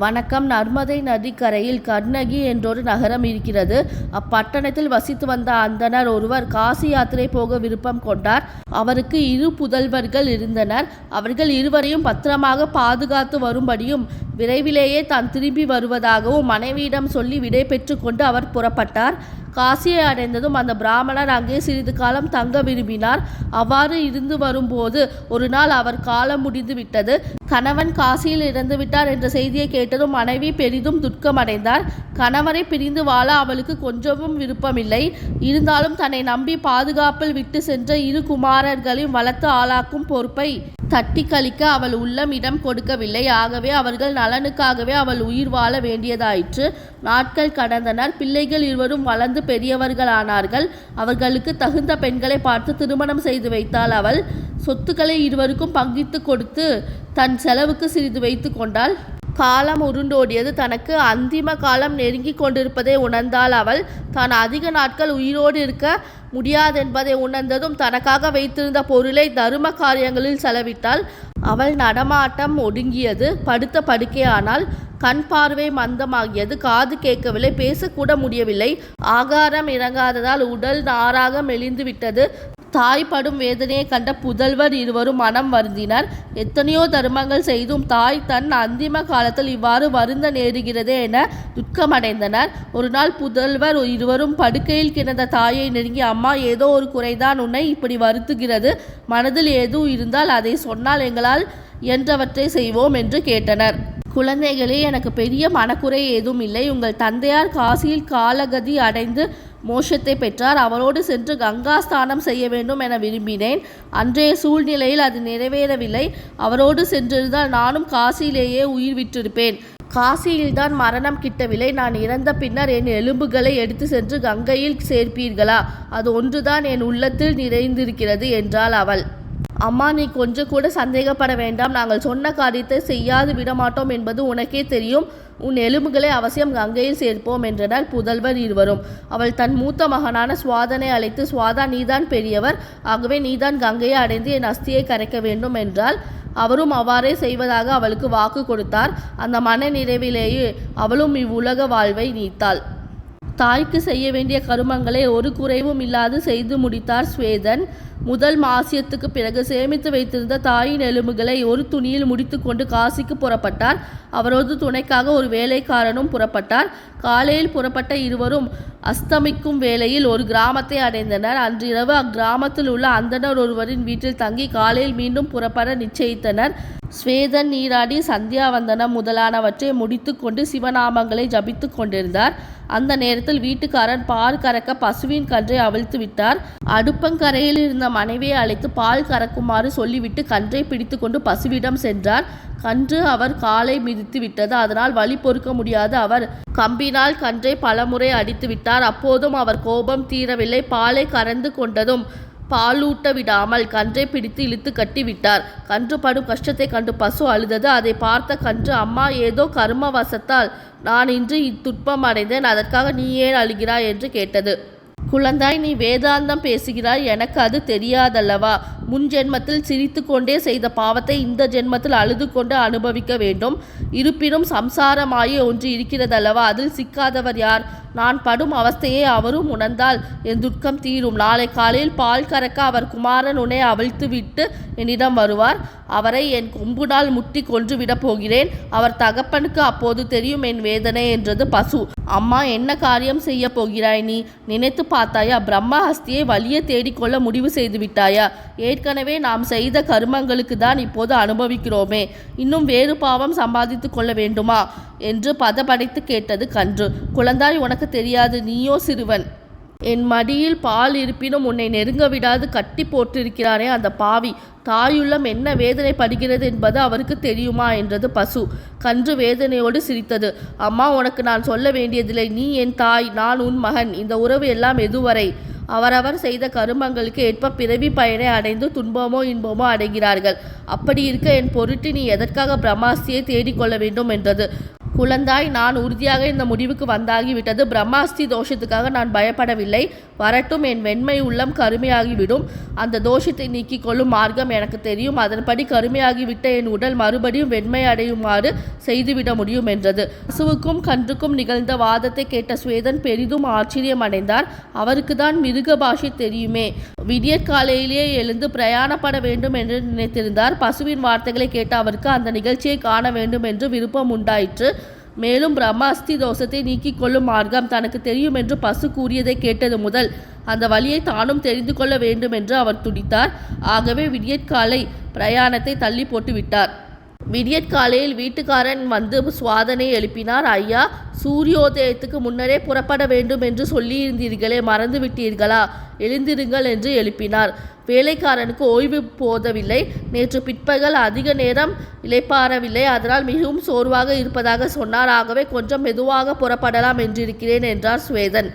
வணக்கம். நர்மதை நதிக்கரையில் கர்ணகி என்றொரு நகரம் இருக்கிறது. அப்பட்டணத்தில் வசித்து வந்த அந்தணர் ஒருவர் காசி யாத்திரை போக விருப்பம் கொண்டார். அவருக்கு இரு புதல்வர்கள் இருந்தனர். அவர்கள் இருவரையும் பத்திரமாக பாதுகாத்து வரும்படியும் விரைவிலேயே தான் திரும்பி வருவதாகவும் மனைவியிடம் சொல்லி விடை பெற்று கொண்டு அவர் புறப்பட்டார். காசியை அடைந்ததும் அந்த பிராமணர் அங்கே சிறிது காலம் தங்க விரும்பினார். அவ்வாறு இருந்து வரும்போது ஒரு நாள் அவர் காலம் முடிந்து விட்டது. கணவன் காசியில் இறந்து விட்டார் என்ற செய்தியை கேட்டதும் மனைவி பெரிதும் துக்கமடைந்தார். கணவரை பிரிந்து வாழ அவளுக்கு கொஞ்சமும் விருப்பமில்லை. இருந்தாலும் தன்னை நம்பி பாதுகாப்பில் விட்டு சென்ற இரு குமாரர்களையும் வளர்த்து ஆளாக்கும் பொறுப்பை தட்டி கழிக்க அவள் உள்ளம் இடம் கொடுக்கவில்லை. ஆகவே அவர்கள் நலனுக்காகவே அவள் உயிர் வாழ வேண்டியதாயிற்று. நாட்கள் கடந்தனர். பிள்ளைகள் இருவரும் வளர்ந்து பெரியவர்களானார்கள். அவர்களுக்கு தகுந்த பெண்களை பார்த்து திருமணம் செய்து வைத்தாள் அவள். சொத்துக்களை இருவருக்கும் பங்கித்து கொடுத்து தன் செலவுக்கு சிறிது வைத்து கொண்டாள். காலம் உருண்டோடியது. தனக்கு அந்திம காலம் நெருங்கி கொண்டிருப்பதை உணர்ந்தாள் அவள் தான் அதிக நாட்கள் உயிரோடு இருக்க முடியாதென்பதை உணர்ந்ததும் தனக்காக வைத்திருந்த பொருளை தரும காரியங்களில் செலவிட்டாள். அவள் நடமாட்டம் ஒடுங்கியது. படுத்த படுக்கையானால் கண் பார்வை மந்தமாகியது. காது கேட்கவில்லை. பேசக்கூட முடியவில்லை. ஆகாரம் இறங்காததால் உடல் நாராக மெலிந்து விட்டது தாய் படும் வேதனையை கண்ட புதல்வர் இருவரும் மனம் வருந்தினர். எத்தனையோ தர்மங்கள் செய்தும் தாய் தன் அந்திம காலத்தில் இவ்வாறு வருந்த நேருகிறதே என துக்கமடைந்தனர். ஒரு நாள் புதல்வர் இருவரும் படுக்கையில் கிடந்த தாயை நெருங்கி அம்மா ஏதோ ஒரு குறைதான் உன்னை இப்படி வருத்துகிறது. மனதில் ஏதும் இருந்தால் அதை சொன்னால் எங்களால் என்றவற்றை செய்வோம் என்று கேட்டனர். குழந்தைகளே எனக்கு பெரிய மனக்குறை ஏதும் இல்லை. உங்கள் தந்தையார் காசியில் காலகதி அடைந்து மோஷத்தை பெற்றார். அவரோடு சென்று கங்கா ஸ்தானம் செய்ய வேண்டும் என விரும்பினேன். அன்றைய சூழ்நிலையில் அது நிறைவேறவில்லை. அவரோடு சென்றிருந்தால் நானும் காசியிலேயே உயிர் விட்டிருப்பேன். காசியில்தான் மரணம் கிட்டவில்லை. நான் இறந்த பின்னர் என் எலும்புகளை எடுத்து சென்று கங்கையில் சேர்ப்பீர்களா? அது ஒன்றுதான் என் உள்ளத்தில் நிறைந்திருக்கிறது என்றாள் அவள். அம்மா நீ கொஞ்சம் கூட சந்தேகப்பட வேண்டாம். நாங்கள் சொன்ன காரியத்தை செய்யாது விடமாட்டோம் என்பது உனக்கே தெரியும். உன் எலும்புகளை அவசியம் கங்கையில் சேர்ப்போம் என்றனர் புதல்வர் இருவரும். அவள் தன் மூத்த மகனான சுவாதனை அழைத்து சுவாதா நீதான் பெரியவர். ஆகவே நீதான் கங்கையை அடைந்து என் அஸ்தியை கரைக்க வேண்டும் என்றால் அவரும் அவ்வாறே செய்வதாக அவளுக்கு வாக்கு கொடுத்தார். அந்த மன நிறைவிலேயே அவளும் இவ்வுலக வாழ்வை நீத்தாள். தாய்க்கு செய்ய வேண்டிய கருமங்களை ஒரு குறைவும் இல்லாது செய்து முடித்தார் ஸ்வேதன். முதல் மாசியத்துக்கு பிறகு சேமித்து வைத்திருந்த தாயின் எலும்புகளை ஒரு துணியில் முடித்துக்கொண்டு காசிக்கு புறப்பட்டார். அவரது துணைக்காக ஒரு வேலைக்காரனும் புறப்பட்டார். காலையில் புறப்பட்ட இருவரும் அஸ்தமிக்கும் வேளையில் ஒரு கிராமத்தை அடைந்தனர். அன்றிரவு அக்கிராமத்தில் உள்ள அந்தனர் ஒருவரின் வீட்டில் தங்கி காலையில் மீண்டும் புறப்பட நிச்சயித்தனர். ஸ்வேதன் நீராடி சந்தியாவந்தனம் முதலானவற்றை முடித்துக்கொண்டு சிவநாமங்களை ஜபித்து கொண்டிருந்தார். அந்த நேரத்தில் வீட்டுக்காரன் பால் கறக்க பசுவின் கன்றை அவிழ்த்து விட்டார். அடுப்பங்கரையில் இருந்த மனைவியை அழைத்து பால் கறக்குமாறு சொல்லிவிட்டு கன்றை பிடித்துக்கொண்டு பசுவிடம் சென்றார். கன்று அவர் காலை மிதித்து விட்டது. அதனால் வழி பொறுக்க முடியாத. அவர் கம்பினால் கன்றை பலமுறை அடித்து விட்டார். அப்போதும் அவர் கோபம் தீரவில்லை. பாலை கறந்து கொண்டதும் பாலூட்ட விடாமல் கன்றை பிடித்து இழுத்து கட்டிவிட்டார். கன்று படும் கஷ்டத்தை கண்டு பசு அழுதது. அதை பார்த்த கன்று அம்மா ஏதோ கரும வசத்தால் நான் இன்று இத்துட்பம் அடைந்தேன். அதற்காக நீ ஏன் அழுகிறாய்? என்று கேட்டது. குழந்தாய் நீ வேதாந்தம் பேசுகிறாய். எனக்கு அது தெரியாதல்லவா? முன் ஜென்மத்தில் சிரித்து கொண்டே செய்த பாவத்தை இந்த ஜென்மத்தில் அழுது கொண்டு அனுபவிக்க வேண்டும். இருப்பினும் சம்சாரமாயே ஒன்று இருக்கிறதல்லவா? அதில் சிக்காதவர் யார்? நான் படும் அவஸ்தையை அவரும் உணர்ந்தால் என் துக்கம் தீரும். நாளை காலையில் பால் கறக்க அவர் குமாரன் உன்னை அவிழ்த்து விட்டு என்னிடம் வருவார். அவரை என் கொம்புனால் முட்டி கொன்று விடப் போகிறேன். அவர் தகப்பனுக்கு அப்போது தெரியும் என் வேதனை என்றது பசு. அம்மா என்ன காரியம் செய்ய போகிறாய் நீ? நினைத்து பார்த்தாயா? பிரம்மஹஸ்தியை வழியே தேடிக்கொள்ள முடிவு செய்து விட்டாயா ஏற்கனவே நாம் செய்த கருமங்களுக்கு தான் இப்போது அனுபவிக்கிறோமே. இன்னும் வேறு பாவம் சம்பாதித்து கொள்ள வேண்டுமா? என்று பதபடைத்து கேட்டது கன்று. குழந்தாய் உனக்கு தெரியாது நீயோ சிறுவன். என் மடியில் பால் இருப்பினும் உன்னை நெருங்க விடாது கட்டி போட்டிருக்கிறானே அந்த பாவி. தாயுள்ளம் என்ன வேதனைப்படுகிறது என்பது அவருக்கு தெரியுமா? என்றது பசு. கன்று வேதனையோடு சிரித்தது. அம்மா உனக்கு நான் சொல்ல வேண்டியதில்லை. நீ என் தாய் நான் உன் மகன். இந்த உறவு எல்லாம் எதுவரை? அவரவர் செய்த கருமங்களுக்கு ஏற்ப பிறவி பயனை அடைந்து துன்பமோ இன்பமோ அடைகிறார்கள். அப்படி இருக்க என் பொருட்டு நீ எதற்காக பிரம்மாஸ்தியை தேடிக்கொள்ள வேண்டும் என்றது? குழந்தாய் நான் உறுதியாக இந்த முடிவுக்கு வந்தாகிவிட்டது. பிரம்மாஸ்தி தோஷத்துக்காக நான் பயப்படவில்லை. வரட்டும் என் வெண்மை உள்ளம் கருமையாகிவிடும். அந்த தோஷத்தை நீக்கிக் கொள்ளும் மார்க்கம் எனக்கு தெரியும். அதன்படி கருமையாகிவிட்ட என் உடல் மறுபடியும் வெண்மை அடையுமாறு செய்துவிட முடியும் என்றது. பசுவுக்கும் கன்றுக்கும் நிகழ்ந்த வாதத்தை கேட்ட சுவேதன் பெரிதும் ஆச்சரியம் அடைந்தார். அவருக்கு தான் மிருக பாஷை தெரியுமே. விடியற்காலையிலேயே எழுந்து பிரயாணப்பட வேண்டும் என்று நினைத்திருந்தார். பசுவின் வார்த்தைகளை கேட்ட அவருக்கு அந்த நிகழ்ச்சியை காண வேண்டும் என்று விருப்பம் உண்டாயிற்று. மேலும் பிரம்மாஸ்தி தோஷத்தை நீக்கிக் கொள்ளும் மார்க்கம் தனக்கு தெரியும் என்று பசு கூறியதை கேட்டது முதல் அந்த வழியை தானும் தெரிந்து கொள்ள வேண்டும் என்று அவர் துடித்தார். ஆகவே விடியற்காலை பிரயாணத்தை தள்ளி போட்டு விட்டார் விடியற்காலையில் வீட்டுக்காரன் வந்து சுவாதனை எழுப்பினார் ஐயா சூரியோதயத்துக்கு முன்னரே புறப்பட வேண்டும் என்று சொல்லியிருந்தீர்களே மறந்து விட்டீர்களா? எழுந்திருங்கள் என்று எழுப்பினார். வேலைக்காரனுக்கு ஓய்வு போதவில்லை. நேற்று பிற்பகல் அதிக நேரம் இளைப்பாறவில்லை. அதனால் மிகவும் சோர்வாக இருப்பதாக சொன்னார். ஆகவே கொஞ்சம் மெதுவாக புறப்படலாம் என்றிருக்கிறேன் என்றார் சுவேதன்.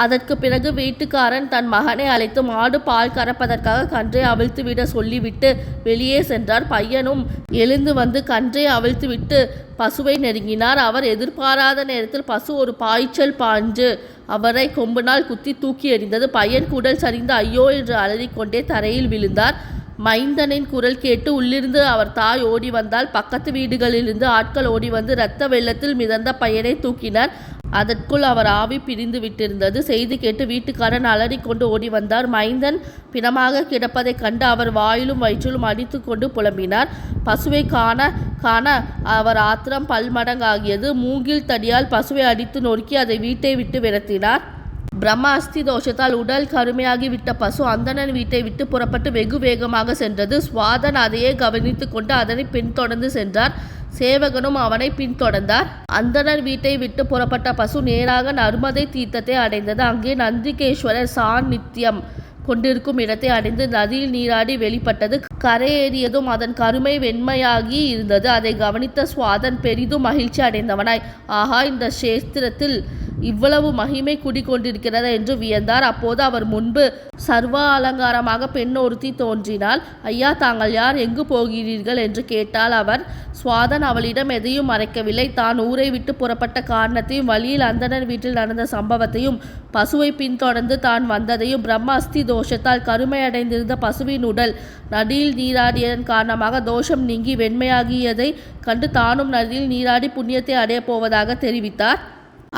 அதற்கு பிறகு வீட்டுக்காரன் தன் மகனை அழைத்து மாடு பால் கறப்பதற்காக கன்றை அவிழ்த்துவிட சொல்லிவிட்டு வெளியே சென்றார். பையனும் எழுந்து வந்து கன்றை அவிழ்த்துவிட்டு பசுவை நெருங்கினார். அவர் எதிர்பாராத நேரத்தில் பசு ஒரு பாய்ச்சல் பாஞ்சு அவரை கொம்பினால் குத்தி தூக்கி எறிந்தது. பையன் குடல் சரிந்து ஐயோ என்று அலறிக்கொண்டே தரையில் விழுந்தார். மைந்தனின் குரல் கேட்டு உள்ளிருந்து அவர் தாய் ஓடி வந்தால் பக்கத்து வீடுகளிலிருந்து ஆட்கள் ஓடி வந்து இரத்த வெள்ளத்தில் மிதந்த பையனை தூக்கினர். அதற்குள் அவர் ஆவி பிரிந்து விட்டிருந்தது. செய்தி கேட்டு வீட்டுக்காரன் அலறிக்கொண்டு ஓடி வந்தார். மைந்தன் பிணமாக கிடப்பதைக் கண்டு அவர் வாயிலும் வயிற்றிலும் அடித்து கொண்டு புலம்பினார். பசுவை காண காண அவர் ஆத்திரம் பல்மடங்காகியது மூங்கில் தடியால் பசுவை அடித்து நொறுக்கி அதை வீட்டை விட்டு விரட்டினார். பிரம்ம அஸ்தி தோஷத்தால் உடல் கருமையாகி விட்ட பசு அந்தணன் வீட்டை விட்டு புறப்பட்டு வெகு வேகமாக சென்றது. சுவாதன் அதையே கவனித்து கொண்டு அதனை பின்தொடர்ந்து சென்றார். சேவகனும் அவனை பின்தொடர்ந்தார். அந்தணர் வீட்டை விட்டு புறப்பட்ட பசு நேராக நர்மதை தீர்த்தத்தை அடைந்தது. அங்கே நந்திகேஸ்வரர் சாநித்தியம் கொண்டிருக்கும் இடத்தை அடைந்து நதியில் நீராடி வெளிப்பட்டது. கரையேறியதும் அதன் கருமை வெண்மையாகி இருந்தது. அதை கவனித்த சுவாதன் பெரிதும் மகிழ்ச்சி அடைந்தவனாய். ஆஹா இந்த சேஸ்திரத்தில் இவ்வளவு மகிமை குடிக்கொண்டிருக்கிறதா என்று வியந்தார். அப்போது அவர் முன்பு சர்வ அலங்காரமாக பெண் ஒருத்தி தோன்றினால் ஐயா தாங்கள் யார்? எங்கு போகிறீர்கள்? என்று கேட்டால் அவர். சுவாதன் அவளிடம் எதையும் மறைக்கவில்லை. தான் ஊரை விட்டு புறப்பட்ட காரணத்தையும் வழியில் அந்தனர் வீட்டில் நடந்த சம்பவத்தையும் பசுவை பின்தொடர்ந்து தான் வந்ததையும் பிரம்மஸ்தி தோஷத்தால் கருமையடைந்திருந்த பசுவின் உடல் நதியில் நீராடியதன் காரணமாக தோஷம் நீங்கி வெண்மையாகியதை கண்டு தானும் நதியில் நீராடி புண்ணியத்தை அடையப் போவதாக தெரிவித்தார்.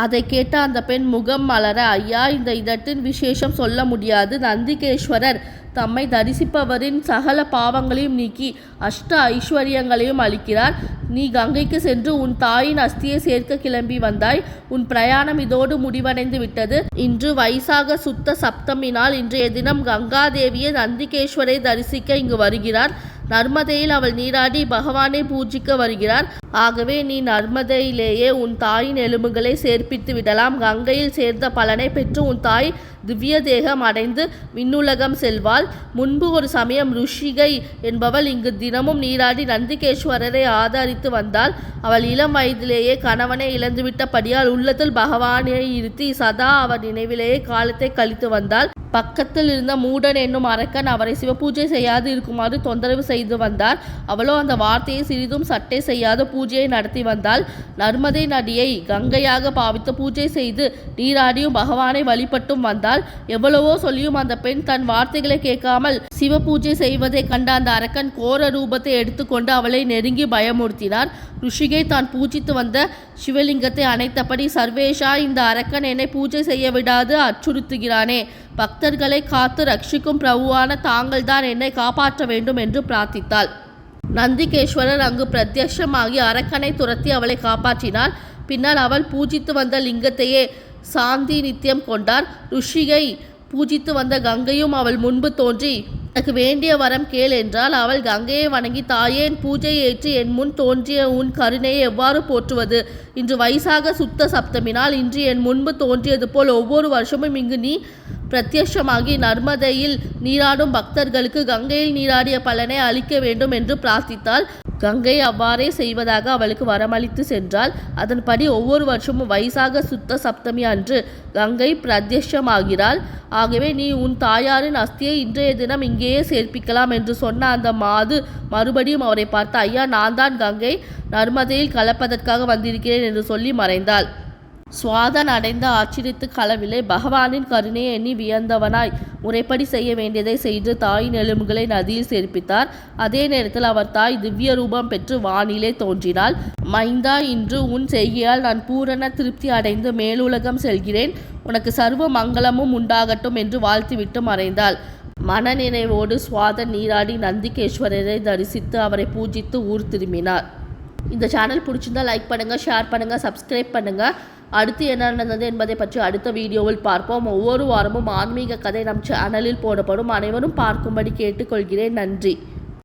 அதை கேட்ட அந்த பெண் முகம் மலர ஐயா இந்த இடத்தின் விசேஷம் சொல்ல முடியாது. நந்திகேஸ்வரர் தம்மை தரிசிப்பவரின் சகல பாவங்களையும் நீக்கி அஷ்ட ஐஸ்வர்யங்களையும் அளிக்கிறார். நீ கங்கைக்கு சென்று உன் தாயின் அஸ்தியை சேர்க்க கிளம்பி வந்தாய். உன் பிரயாணம் இதோடு முடிவடைந்து விட்டது. இன்று வைசாக சுத்த சப்தமினால் இன்றைய தினம் கங்காதேவியை நந்திகேஸ்வரை தரிசிக்க இங்கு வருகிறார். நர்மதையில் அவள் நீராடி பகவானை பூஜிக்க வருகிறார். ஆகவே நீ நர்மதையிலேயே உன் தாயின் எலும்புகளை சேர்ப்பித்து விடலாம். கங்கையில் சேர்ந்த பலனை பெற்று உன் தாய் திவ்ய தேகம் அடைந்து விண்ணுலகம் செல்வாள். முன்பு ஒரு சமயம் ருஷிகை என்பவள் இங்கு தினமும் நீராடி நந்திகேஸ்வரரை ஆதரித்து வந்தாள். அவள் இளம் வயதிலேயே கணவனை இழந்துவிட்டபடியால் உள்ளத்தில் பகவானை இருத்தி சதா அவர் நினைவிலேயே காலத்தை கழித்து வந்தாள். பக்கத்தில் இருந்த மூடன் என்னும் அரக்கன் அவரை சிவபூஜை செய்யாது இருக்குமாறு தொந்தரவு செய்து வந்தார். அவளோ அந்த வார்த்தையை சிறிதும் சட்டை செய்யாத பூஜையை நடத்தி வந்தால் நர்மதை நதியை கங்கையாக பாவித்து பூஜை செய்து நீராடியும் பகவானை வழிபட்டும் வந்தால் எவ்வளவோ சொல்லியும் அந்த பெண் தன் வார்த்தைகளை கேட்காமல் சிவ பூஜை செய்வதை கண்ட அந்த அரக்கன் கோர ரூபத்தை எடுத்துக்கொண்டு அவளை நெருங்கி பயமுறுத்தினார். ருஷிகை தான் பூஜித்து வந்த சிவலிங்கத்தை அணைத்தபடி சர்வேஷா இந்த அரக்கன் என்னை பூஜை செய்ய விடாது அச்சுறுத்துகிறானே. பக்தர்களை காத்து ரட்சிக்கும் பிரபுவான தாங்கள்தான் என்னை காப்பாற்ற வேண்டும் என்று பிரார்த்தித்தாள். நந்திகேஸ்வரர் அங்கு பிரத்யட்சமாகி அரக்கனை துரத்தி அவளை காப்பாற்றினார் பின்னர் அவள் பூஜித்து வந்த லிங்கத்தையே சாந்தி நித்தியம் கொண்டார் ருஷிகை பூஜித்து வந்த கங்கையும் அவள் முன்பு தோன்றி எனக்கு வேண்டிய வரம் கேள் என்றால் அவள் கங்கையை வணங்கி தாயே என் பூஜை ஏற்று என் முன் தோன்றிய உன் கருணையை எவ்வாறு போற்றுவது? இன்று வைசாக சுத்த சப்தமினால் இன்று என் முன்பு தோன்றியது போல் ஒவ்வொரு வருஷமும் இங்கு நீ பிரத்யட்சமாகி நர்மதையில் நீராடும் பக்தர்களுக்கு கங்கையில் நீராடிய பலனை அளிக்க வேண்டும் என்று பிரார்த்தித்தாள் கங்கை அவ்வாறே செய்வதாக அவளுக்கு வரமளித்து சென்றாள். அதன்படி ஒவ்வொரு வருஷமும் வைசாக சுத்த சப்தமி அன்று கங்கை பிரத்யட்சமாகிறாள். ஆகவே நீ உன் தாயாரின் அஸ்தியை இன்றைய தினம் இங்கேயே சேர்ப்பிக்கலாம் என்று சொன்ன அந்த மாது மறுபடியும் அவரை பார்த்து ஐயா நான் தான் கங்கை நர்மதையில் கலப்பதற்காக வந்திருக்கிறேன் என்று சொல்லி மறைந்தாள். சுவாதன் அடைந்த ஆச்சரியத்து களவிலே பகவானின் கருணையை எண்ணி வியந்தவனாய் முறைப்படி செய்ய வேண்டியதை செய்து தாயின் எலும்புகளை நதியில் சேர்ப்பித்தார். அதே நேரத்தில் அவர் தாய் திவ்ய ரூபம் பெற்று வானிலே தோன்றினாள். மைந்தா இன்று உன் செய்கையால் நான் பூரண திருப்தி அடைந்து மேலுலகம் செல்கிறேன். உனக்கு சர்வ மங்களமும் உண்டாகட்டும் என்று வாழ்த்துவிட்டு மறைந்தாள். மனநினைவோடு சுவாதன் நீராடி நந்திகேஸ்வரரை தரிசித்து அவரை பூஜித்து ஊர் திரும்பினார். இந்த சேனல் பிடிச்சிருந்தா லைக் பண்ணுங்கள் ஷேர் பண்ணுங்கள் சப்ஸ்கிரைப் பண்ணுங்கள் அடுத்து என்ன நடந்தது என்பதை பற்றி அடுத்த வீடியோவில் பார்ப்போம். ஒவ்வொரு வாரமும் ஆன்மீக கதை நம் சேனலில் போடப்படும். அனைவரும் பார்க்கும்படி கேட்டுக்கொள்கிறேன். நன்றி.